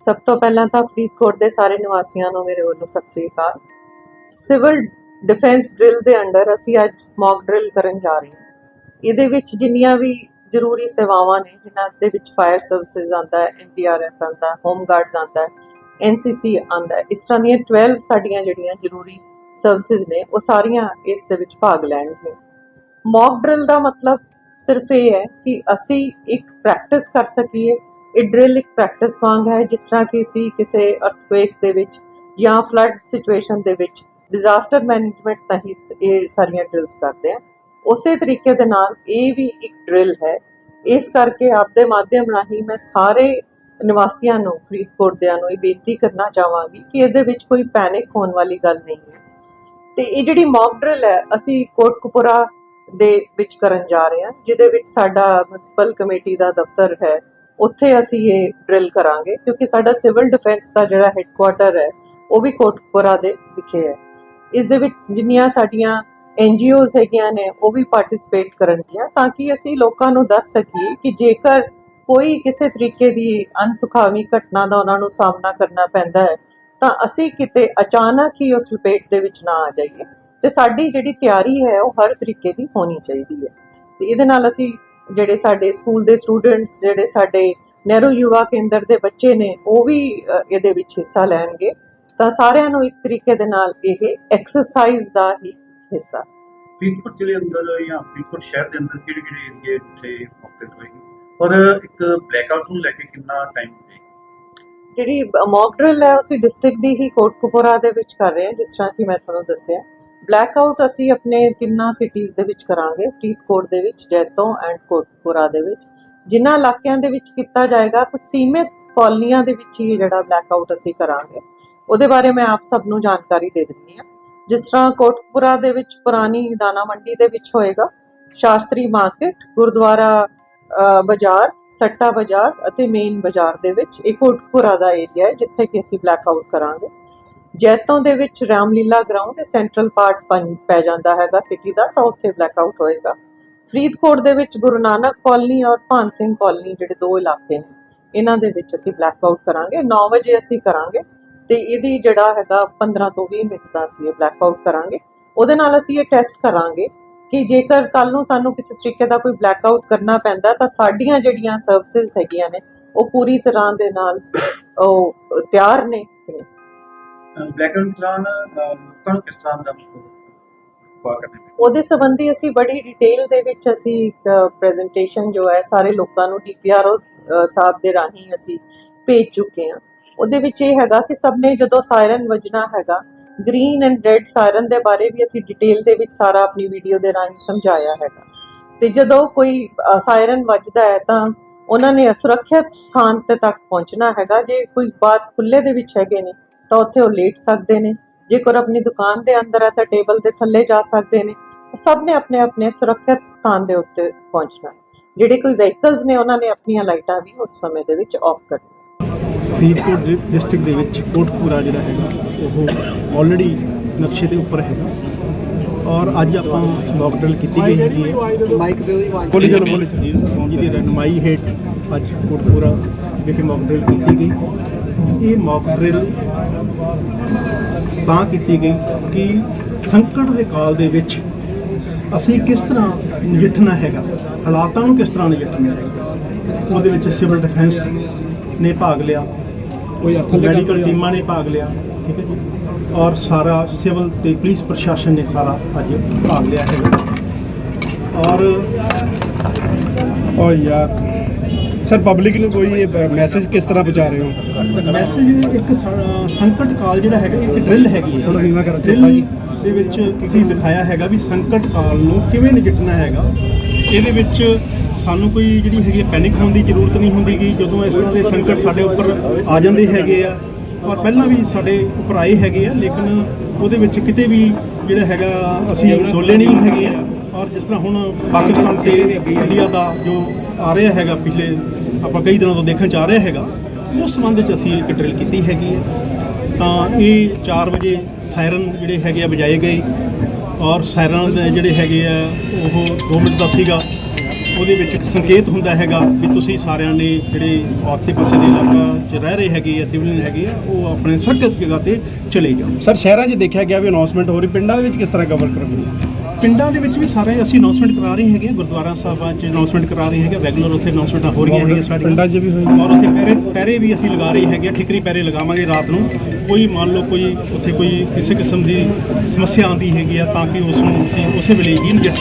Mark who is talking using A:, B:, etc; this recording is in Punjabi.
A: ਸਭ ਤੋਂ ਪਹਿਲਾਂ ਤਾਂ ਫਰੀਦਕੋਟ ਦੇ ਸਾਰੇ ਨਿਵਾਸੀਆਂ ਨੂੰ ਮੇਰੇ ਵੱਲੋਂ ਸਤਿ ਸ੍ਰੀ ਅਕਾਲ। ਸਿਵਲ ਡਿਫੈਂਸ ਡਰਿਲ ਦੇ ਅੰਡਰ ਅਸੀਂ ਅੱਜ ਮੌਕ ਡਰਿਲ ਕਰਨ ਜਾ ਰਹੇ ਹਾਂ। ਇਹਦੇ ਵਿੱਚ ਜਿੰਨੀਆਂ ਵੀ ਜ਼ਰੂਰੀ ਸੇਵਾਵਾਂ ਨੇ, ਜਿਨ੍ਹਾਂ ਦੇ ਵਿੱਚ ਫਾਇਰ ਸਰਵਿਸਿਜ਼ ਆਂਦਾ ਹੈ ਐਨਡੀਆਰਐਫ ਆਂਦਾ ਹੈ ਹੋਮ ਗਾਰਡਸ ਆਂਦਾ ਹੈ ਐਨਸੀਸੀ ਆਂਦਾ ਹੈ, ਇਸ ਤਰ੍ਹਾਂ ਦੀਆਂ 12 ਸਾਡੀਆਂ ਜਿਹੜੀਆਂ ਜ਼ਰੂਰੀ ਸਰਵਿਸਿਜ਼ ਨੇ, ਉਹ ਸਾਰੀਆਂ ਇਸ ਦੇ ਵਿੱਚ ਭਾਗ ਲੈਣਗੀਆਂ ਮੌਕ ਡਰਿਲ ਦਾ ਮਤਲਬ ਸਿਰਫ ਇਹ ਹੈ ਕਿ ਅਸੀਂ ਇੱਕ ਪ੍ਰੈਕਟਿਸ ਕਰ ਸਕੀਏ ਇਹ ਡਰਿਲ ਇੱਕ ਪ੍ਰੈਕਟਿਸ ਵਾਂਗ ਹੈ, ਜਿਸ ਤਰ੍ਹਾਂ ਕਿ ਅਸੀਂ ਕਿਸੇ ਅਰਥਕੁਏਕ ਦੇ ਵਿੱਚ ਜਾਂ ਫਲੱਡ ਸਿਚੁਏਸ਼ਨ ਦੇ ਵਿੱਚ ਡਿਜ਼ਾਸਟਰ ਮੈਨੇਜਮੈਂਟ ਤਹਿਤ ਇਹ ਸਾਰੀਆਂ ਡਰਿਲਸ ਕਰਦੇ ਆ ਉਸੇ ਤਰੀਕੇ ਦੇ ਨਾਲ ਇਹ ਵੀ ਇੱਕ ਡਰਿਲ ਹੈ। ਇਸ ਕਰਕੇ ਆਪ ਦੇ ਮਾਧਿਅਮ ਰਾਹੀਂ ਮੈਂ ਸਾਰੇ ਨਿਵਾਸੀਆਂ ਨੂੰ, ਫਰੀਦਕੋਟ ਦਿਆਂ ਨੂੰ ਇਹ ਬੇਨਤੀ ਕਰਨਾ ਚਾਹਾਂਗੀ ਕਿ ਇਹਦੇ ਵਿੱਚ ਕੋਈ ਪੈਨਿਕ ਹੋਣ ਵਾਲੀ ਗੱਲ ਨਹੀਂ ਹੈ। ਤੇ ਇਹ ਜਿਹੜੀ ਮੌਕ ਡਰਿਲ ਹੈ, ਅਸੀਂ ਕੋਟਕਪੂਰਾ ਦੇ ਵਿੱਚ ਕਰਨ ਜਾ ਰਹੇ ਹਾਂ, ਜਿਹਦੇ ਵਿੱਚ ਸਾਡਾ ਮਿਊਨਿਸਪਲ ਕਮੇਟੀ ਦਾ ਦਫ਼ਤਰ ਹੈ। ਉੱਥੇ ਅਸੀਂ ਇਹ ਡਰਿਲ ਕਰਾਂਗੇ, ਕਿਉਂਕਿ ਸਾਡਾ ਸਿਵਲ ਡਿਫੈਂਸ ਦਾ ਜਿਹੜਾ ਹੈੱਡਕੁਆਟਰ ਹੈ, ਉਹ ਵੀ ਕੋਟਪੁਰਾ ਦੇ ਵਿਖੇ ਹੈ। ਇਸ ਦੇ ਵਿੱਚ ਜਿੰਨੀਆਂ ਸਾਡੀਆਂ ਐਨਜੀਓਜ਼ ਹੈਗੀਆਂ ਨੇ, ਉਹ ਵੀ ਪਾਰਟਿਸਿਪੇਟ ਕਰਨਗੀਆਂ ਤਾਂ ਕਿ ਅਸੀਂ ਲੋਕਾਂ ਨੂੰ ਦੱਸ ਸਕੀਏ ਕਿ ਜੇਕਰ ਕੋਈ ਕਿਸੇ ਤਰੀਕੇ ਦੀ ਅਨਸੁਖਾਵੀ ਘਟਨਾ ਦਾ ਉਹਨਾਂ ਨੂੰ ਸਾਹਮਣਾ ਕਰਨਾ ਪੈਂਦਾ ਹੈ, ਤਾਂ ਅਸੀਂ ਕਿਤੇ ਅਚਾਨਕ ਹੀ ਉਸ ਲਪੇਟ ਦੇ ਵਿੱਚ ਨਾ ਆ ਜਾਈਏ। ਤੇ ਸਾਡੀ ਜਿਹੜੀ ਤਿਆਰੀ ਹੈ, ਉਹ ਹਰ ਤਰੀਕੇ ਦੀ ਹੋਣੀ ਚਾਹੀਦੀ ਹੈ। ਤੇ ਇਹਦੇ ਨਾਲ ਅਸੀਂ ਜਿਹੜੇ ਸਾਡੇ ਸਕੂਲ ਦੇ ਸਟੂਡੈਂਟਸ ਜਿਹੜੇ ਸਾਡੇ ਨਹਿਰੂ ਯੁਵਾ ਕੇਂਦਰ ਦੇ ਬੱਚੇ ਨੇ ਉਹ ਵੀ ਇਹਦੇ ਵਿੱਚ ਹਿੱਸਾ ਲੈਣਗੇ। ਤਾਂ ਸਾਰਿਆਂ ਨੂੰ ਇੱਕ ਤਰੀਕੇ ਦੇ ਨਾਲ ਇਹ ਐਕਸਰਸਾਈਜ਼ ਦਾ ਹੀ ਹਿੱਸਾ।
B: ਫਰੀਦਕੋਟ ਜ਼ਿਲ੍ਹੇ ਅੰਦਰ ਜਾਂ ਫਰੀਦਕੋਟ ਸ਼ਹਿਰ ਦੇ ਅੰਦਰ ਕਿਹੜੇ ਕਿਹੜੇ ਏਰੀਏ ਉੱਥੇ ਮੌਕੇ ਹੋਏਗੀ ਔਰ ਇੱਕ ਬਲੈਕਆਊਟ ਨੂੰ ਲੈ ਕੇ ਕਿੰਨਾ ਟਾਈਮ
A: ਜਿਹੜੀ ਮੌਕ ਡਰਿਲ ਹੈ ਅਸੀਂ ਡਿਸਟ੍ਰਿਕਟ ਦੀ ਹੀ ਕੋਟਕਪੂਰਾ ਦੇ ਵਿੱਚ ਕਰ ਰਹੇ ਹਾਂ ਜਿਸ ਤਰ੍ਹਾਂ ਕਿ ਮੈਂ ਤੁਹਾਨੂੰ ਦੱਸਿਆ। ਬਲੈਕ ਆਊਟ ਅਸੀਂ ਆਪਣੇ ਤਿੰਨਾਂ ਸਿਟੀਜ਼ ਦੇ ਵਿੱਚ ਕਰਾਂਗੇ, ਫਰੀਦਕੋਟ ਦੇ ਵਿੱਚ, ਜੈਤੋਂ ਐਂਡ ਕੋਟਪੁਰਾ ਦੇ ਵਿੱਚ। ਜਿਨ੍ਹਾਂ ਇਲਾਕਿਆਂ ਦੇ ਵਿੱਚ ਕੀਤਾ ਜਾਏਗਾ, ਕੁਝ ਸੀਮਿਤ ਕਾਲਨੀਆਂ ਦੇ ਵਿੱਚ ਹੀ ਜਿਹੜਾ ਬਲੈਕ ਆਊਟ ਅਸੀਂ ਕਰਾਂਗੇ। ਉਹਦੇ ਬਾਰੇ ਮੈਂ ਆਪ ਸਭ ਨੂੰ ਜਾਣਕਾਰੀ ਦੇ ਦਿੰਦੀ ਹਾਂ। ਜਿਸ ਤਰ੍ਹਾਂ ਕੋਟਕਪੂਰਾ ਦੇ ਵਿੱਚ ਪੁਰਾਣੀ ਦਾਣਾ ਮੰਡੀ ਦੇ ਵਿੱਚ ਹੋਏਗਾ, ਸ਼ਾਸਤਰੀ ਮਾਰਕੀਟ ਗੁਰਦੁਆਰਾ ਬਾਜ਼ਾਰ, ਸੱਟਾ ਬਾਜ਼ਾਰ ਅਤੇ ਮੇਨ ਬਾਜ਼ਾਰ ਦੇ ਵਿੱਚ। ਇਹ ਕੋਟਕਪੂਰਾ ਦਾ ਏਰੀਆ ਹੈ, ਜਿੱਥੇ ਕਿ ਅਸੀਂ ਬਲੈਕ ਆਊਟ ਕਰਾਂਗੇ। ਜੈਤੋਂ ਦੇ ਵਿੱਚ ਰਾਮਲੀਲਾ ਗਰਾਊਂਡ ਸੈਂਟਰਲ ਪਾਰਟ ਪੈ ਜਾਂਦਾ ਹੈਗਾ ਸਿਟੀ ਦਾ, ਤਾਂ ਉੱਥੇ ਬਲੈਕ ਆਊਟ ਹੋਏਗਾ। ਫਰੀਦਕੋਟ ਦੇ ਵਿੱਚ ਗੁਰੂ ਨਾਨਕ ਕਾਲਨੀ ਔਰ ਭਾਨ ਸਿੰਘ ਕਾਲਨੀ ਜਿਹੜੇ ਦੋ ਇਲਾਕੇ ਨੇ, ਇਹਨਾਂ ਦੇ ਵਿੱਚ ਅਸੀਂ ਬਲੈਕ ਆਊਟ ਕਰਾਂਗੇ। 9 ਵਜੇ ਅਸੀਂ ਕਰਾਂਗੇ ਤੇ ਇਹਦੀ ਜਿਹੜਾ ਹੈਗਾ 15 ਤੋਂ 20 ਮਿੰਟ ਦਾ ਅਸੀਂ ਇਹ ਬਲੈਕ ਆਊਟ ਕਰਾਂਗੇ। ਉਹਦੇ ਨਾਲ ਅਸੀਂ ਇਹ ਟੈਸਟ ਕਰਾਂਗੇ ਕਿ ਜੇਕਰ ਕੱਲ ਨੂੰ ਸਾਨੂੰ ਕਿਸੇ ਤਰੀਕੇ ਦਾ ਕੋਈ ਬਲੈਕ ਆਊਟ ਕਰਨਾ ਪੈਂਦਾ, ਤਾਂ ਸਾਡੀਆਂ ਜਿਹੜੀਆਂ ਸਰਵਿਸਿਜ਼ ਹੈਗੀਆਂ ਨੇ, ਉਹ ਪੂਰੀ ਤਰ੍ਹਾਂ ਦੇ ਨਾਲ ਉਹ ਤਿਆਰ ਨੇ। ਕਿ ਨਹੀਂ
B: ਲੋਕਾਂ ਨੂੰ ਕਿਸ ਤਰ੍ਹਾਂ ਦਾ
A: ਉਹਦੇ ਸੰਬੰਧੀ ਅਸੀਂ ਬੜੀ ਡਿਟੇਲ ਦੇ ਵਿੱਚ ਅਸੀਂ ਇੱਕ ਪ੍ਰੈਜੈਂਟੇਸ਼ਨ ਜੋ ਹੈ, ਸਾਰੇ ਲੋਕਾਂ ਨੂੰ ਡੀਪੀਆਰਓ ਸਾਹਿਬ ਦੇ ਰਾਹੀਂ ਅਸੀਂ ਭੇਜ ਚੁੱਕੇ ਹਾਂ। ਉਹਦੇ ਵਿੱਚ ਇਹ ਹੈਗਾ ਕਿ ਸਭ ਨੇ ਜਦੋਂ ਸਾਇਰਨ ਵੱਜਣਾ ਹੈਗਾ ਗ੍ਰੀਨ ਐਂਡ ਰੈੱਡ ਸਾਇਰਨ ਦੇ ਬਾਰੇ ਵੀ ਅਸੀਂ ਡਿਟੇਲ ਦੇ ਵਿੱਚ ਸਾਰਾ ਆਪਣੀ ਵੀਡੀਓ ਦੇ ਰਾਹੀਂ ਸਮਝਾਇਆ ਹੈਗਾ। ਤੇ ਜਦੋਂ ਕੋਈ ਸਾਇਰਨ ਵੱਜਦਾ ਹੈ ਤਾਂ ਉਹਨਾਂ ਨੇ ਸੁਰੱਖਿਅਤ ਸਥਾਨ ਤੇ ਤੱਕ ਪਹੁੰਚਣਾ ਹੈਗਾ। ਜੇ ਕੋਈ ਬਾਤ ਖੁੱਲੇ ਦੇ ਵਿੱਚ ਹੈਗੇ ਨੇ ਤਾਂ ਉੱਥੇ ਉਹ ਲੇਟ ਸਕਦੇ ਨੇ। ਜੇਕਰ ਆਪਣੀ ਦੁਕਾਨ ਦੇ ਅੰਦਰ ਹੈ ਤਾਂ ਟੇਬਲ ਦੇ ਥੱਲੇ ਜਾ ਸਕਦੇ ਨੇ। ਸਭ ਨੇ ਆਪਣੇ ਆਪਣੇ ਸੁਰੱਖਿਅਤ ਸਥਾਨ ਦੇ ਉੱਤੇ ਪਹੁੰਚਣਾ ਹੈ। ਜਿਹੜੇ ਕੋਈ ਵਹੀਕਲਸ ਨੇ ਉਹਨਾਂ ਨੇ ਆਪਣੀਆਂ ਲਾਈਟਾਂ ਵੀ ਉਸ ਸਮੇਂ ਦੇ ਵਿੱਚ ਆਫ ਕਰਨੀਆਂ
C: ਫਰੀਦਕੋਟ ਡਿਸਟ੍ਰਿਕਟ ਦੇ ਵਿੱਚ ਕੋਟਕਪੂਰਾ ਜਿਹੜਾ ਹੈਗਾ ਉਹ ਆਲਰੇਡੀ ਨਕਸ਼ੇ ਦੇ ਉੱਪਰ ਹੈਗਾ। ਔਰ ਅੱਜ ਆਪਾਂ ਮੌਕ ਡਰਿਲ ਕੀਤੀ ਗਈ ਹੈਗੀ ਹੈ। ਮਾਈਕ ਦੇ ਬੋਲੀ ਚਲੋ ਬੋਲੀ ਚਲੋ। ਜਿਹਦੀ ਰਹਿਨਮਾਈ ਹੇਠ ਅੱਜ ਕੋਟਕਪੂਰਾ ਵਿਖੇ ਮੌਕ ਡਰਿਲ ਕੀਤੀ ਗਈ। ਇਹ ਮੌਕ ਡਰਿਲ ਤਾਂ ਕੀਤੀ ਗਈ ਕਿ ਸੰਕਟ ਦੇ ਕਾਲ ਦੇ ਵਿੱਚ ਅਸੀਂ ਕਿਸ ਤਰ੍ਹਾਂ ਨਜਿੱਠਣਾ ਹੈਗਾ ਹਾਲਾਤਾਂ ਨੂੰ ਕਿਸ ਤਰ੍ਹਾਂ ਨਜਿੱਠਣਾ ਹੈਗਾ ਉਹਦੇ ਵਿੱਚ ਸਿਵਲ ਡਿਫੈਂਸ ਨੇ ਭਾਗ ਲਿਆ ਮੈਡੀਕਲ ਟੀਮਾਂ ਨੇ ਭਾਗ ਲਿਆ ਠੀਕ ਹੈ ਜੀ ਔਰ ਸਾਰਾ ਸਿਵਲ ਤੇ ਪੁਲਿਸ ਪ੍ਰਸ਼ਾਸਨ ਨੇ ਸਾਰਾ ਅੱਜ ਭਾਗ ਲਿਆ ਹੈਗਾ। ਔਰ
D: ਔਰ ਯਾਰ। ਸਰ ਪਬਲਿਕ ਨੂੰ ਕੋਈ ਇਹ ਮੈਸੇਜ ਕਿਸ ਤਰ੍ਹਾਂ ਪਹੁੰਚਾ ਰਹੇ ਹੋ?
C: ਮੈਸੇਜ ਇੱਕ ਸੰਕਟ ਕਾਲ ਜਿਹੜਾ ਹੈਗਾ ਇੱਕ ਡਰਿਲ ਹੈਗੀ ਹੈ।
D: ਥੋੜ੍ਹਾ ਨੀਵਾਂ ਕਰੋ, ਭਾਜੀ।
C: ਦੇ ਵਿੱਚ ਅਸੀਂ ਦਿਖਾਇਆ ਹੈਗਾ ਵੀ ਸੰਕਟ ਕਾਲ ਨੂੰ ਕਿਵੇਂ ਨਜਿੱਠਣਾ ਹੈਗਾ। ਇਹਦੇ ਵਿੱਚ ਸਾਨੂੰ ਕੋਈ ਜਿਹੜੀ ਹੈਗੀ ਪੈਨਿਕ ਹੋਣ ਦੀ ਜ਼ਰੂਰਤ ਨਹੀਂ ਹੁੰਦੀਗੀ ਜਦੋਂ ਇਸ ਤਰ੍ਹਾਂ ਦੇ ਸੰਕਟ ਸਾਡੇ ਉੱਪਰ ਆ ਜਾਂਦੇ ਹੈਗੇ ਆ ਔਰ ਪਹਿਲਾਂ ਵੀ ਸਾਡੇ ਉੱਪਰ ਆਏ ਹੈਗੇ ਆ ਲੇਕਿਨ ਉਹਦੇ ਵਿੱਚ ਕਿਤੇ ਵੀ ਜਿਹੜਾ ਹੈਗਾ ਅਸੀਂ ਡੋਲੇ ਨਹੀਂ ਹੈਗੇ ਆ। ਔਰ ਜਿਸ ਤਰ੍ਹਾਂ ਹੁਣ ਪਾਕਿਸਤਾਨ ਤੇ ਇੰਡੀਆ ਦਾ ਜੋ ਆ ਰਿਹਾ ਹੈਗਾ ਪਿਛਲੇ ਆਪਾਂ ਕਈ ਦਿਨਾਂ ਤੋਂ ਦੇਖਣ ਚ ਆ ਰਿਹਾ ਹੈਗਾ, ਉਸ ਸੰਬੰਧ ਵਿੱਚ ਅਸੀਂ ਇੱਕ ਡਰਿਲ ਕੀਤੀ ਹੈਗੀ ਹੈ। ਤਾਂ ਇਹ 4 ਵਜੇ ਸਾਇਰਨ ਜਿਹੜੇ ਹੈਗੇ ਆ ਵਜਾਏ ਗਏ ਔਰ ਸਾਇਰਨ ਦੇ ਜਿਹੜੇ ਹੈਗੇ ਆ, ਉਹ 2 ਮਿੰਟ ਦਾ ਸੀਗਾ। ਉਹਦੇ ਵਿੱਚ ਇੱਕ ਸੰਕੇਤ ਹੁੰਦਾ ਹੈਗਾ ਵੀ ਤੁਸੀਂ ਸਾਰਿਆਂ ਨੇ ਜਿਹੜੇ ਆਸੇ ਪਾਸੇ ਦੇ ਇਲਾਕਾ 'ਚ ਰਹਿ ਰਹੇ ਹੈਗੇ ਆ ਸਿਵਲਿਅਨ ਹੈਗੇ ਆ, ਉਹ ਆਪਣੇ ਸੁਰੱਖਿਅਤ ਜਗ੍ਹਾ ਤੇ ਚਲੇ ਜਾਓ।
D: ਸਰ, ਸ਼ਹਿਰਾਂ 'ਚ ਦੇਖਿਆ ਗਿਆ ਵੀ ਅਨਾਉਂਸਮੈਂਟ ਹੋ ਰਹੀ, ਪਿੰਡਾਂ ਦੇ ਵਿੱਚ ਕਿਸ ਤਰ੍ਹਾਂ ਕਵਰ ਕਰੋਗੇ
C: ਪਿੰਡਾਂ ਦੇ ਵਿੱਚ ਵੀ ਸਾਰੇ ਅਸੀਂ ਅਨਾਉਂਸਮੈਂਟ ਕਰਾ ਰਹੇ ਹੈਗੇ ਆ, ਗੁਰਦੁਆਰਾ ਸਾਹਿਬਾਂ 'ਚ ਅਨਾਉਂਸਮੈਂਟ ਕਰਾ ਰਹੇ ਹੈਗੇ ਰੈਗੂਲਰ ਉੱਥੇ ਅਨਾਉਂਸਮੈਂਟਾਂ ਹੋ ਰਹੀਆਂ ਹੈਗੀਆਂ ਸਾਡੀਆਂ।
D: ਪਿੰਡਾਂ 'ਚ ਵੀ ਹੋਈ।
C: ਔਰ ਉੱਥੇ ਪਹਿਰੇ ਪਹਿਰੇ ਵੀ ਅਸੀਂ ਲਗਾ ਰਹੇ ਹੈਗੇ ਆ, ਠਿਕਰੀ ਪਹਿਰੇ ਲਗਾਵਾਂਗੇ ਰਾਤ ਨੂੰ। ਕੋਈ ਮੰਨ ਲਓ ਕੋਈ ਉੱਥੇ ਕੋਈ ਕਿਸੇ ਕਿਸਮ ਦੀ ਸਮੱਸਿਆ ਆਉਂਦੀ ਹੈਗੀ ਆ ਤਾਂ ਕਿ ਉਸ ਨੂੰ ਅਸੀਂ ਉਸੇ ਵੇਲੇ ਹੀ ਨਜਿੱਠ